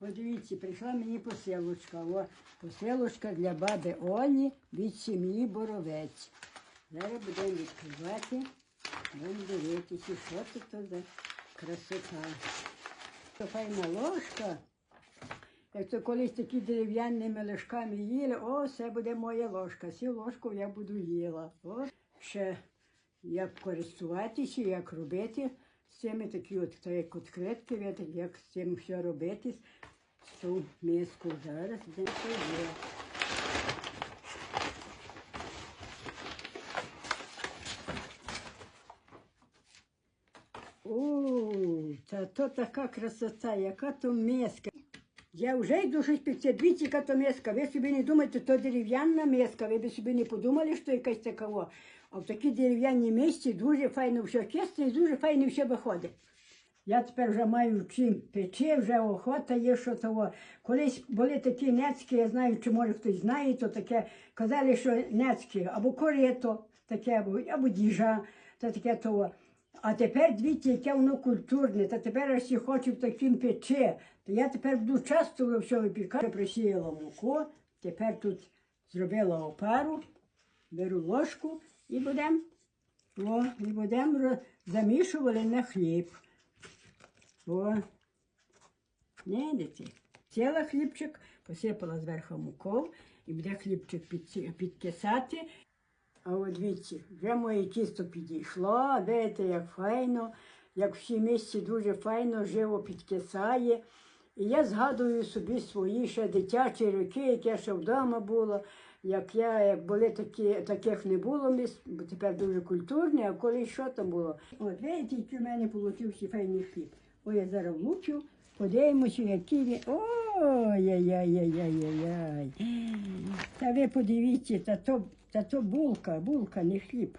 От дивіться, прийшла мені посилочка. О, посилочка для баби Олі від сім'ї Боровець. Зараз будемо відкривати, будемо дивитися, що це то за красота. Це файна ложка. Як то колись такі дерев'яними ложками їли, о, це буде моя ложка. Цю ложку я буду їла. О, ще як користуватися, як робити з цими такі от, як як відкритки, видите, як з цим все робити. Ту миску зараз де це є. О, та то така красота, яка то миска. Я вже йду щось під дивіться, яка то миска. Ви собі не думаєте, то дерев'яна миска. Ви б собі не подумали, що якась така. А в такій дерев'яній мисці дуже файно все чисто і дуже файно все виходить. Я тепер вже маю чим печи, вже охота є, що того. Колись були такі нецькі, я знаю, чи може хтось знає, то таке казали, що нецькі, або корито, таке, або, або діжа, то таке того. А тепер дивіться, яке воно культурне, та тепер аж всі хочуть таким пече. То я тепер буду часто все випікати. Просіяла муку, тепер тут зробила опару, беру ложку і будемо роз- замішувати на хліб. О, видите? Ціла хлібчик, посипала зверху мукою і буде хлібчик підкисати. А от дивіться, вже моє тісто підійшло, видите, як файно, як всі місці дуже файно, живо підкисає. І я згадую собі свої ще дитячі роки, як я ще вдома була, як я, як були такі, таких не було місць, бо тепер дуже культурні, а коли що там було. От видите, який в мене получився файний хліб. Ой, я зараз влучу, подивимося, які він. Ой-яй-яй-яй-яй-яй. Та ви подивіться, та то, та то булка, булка, не хліб.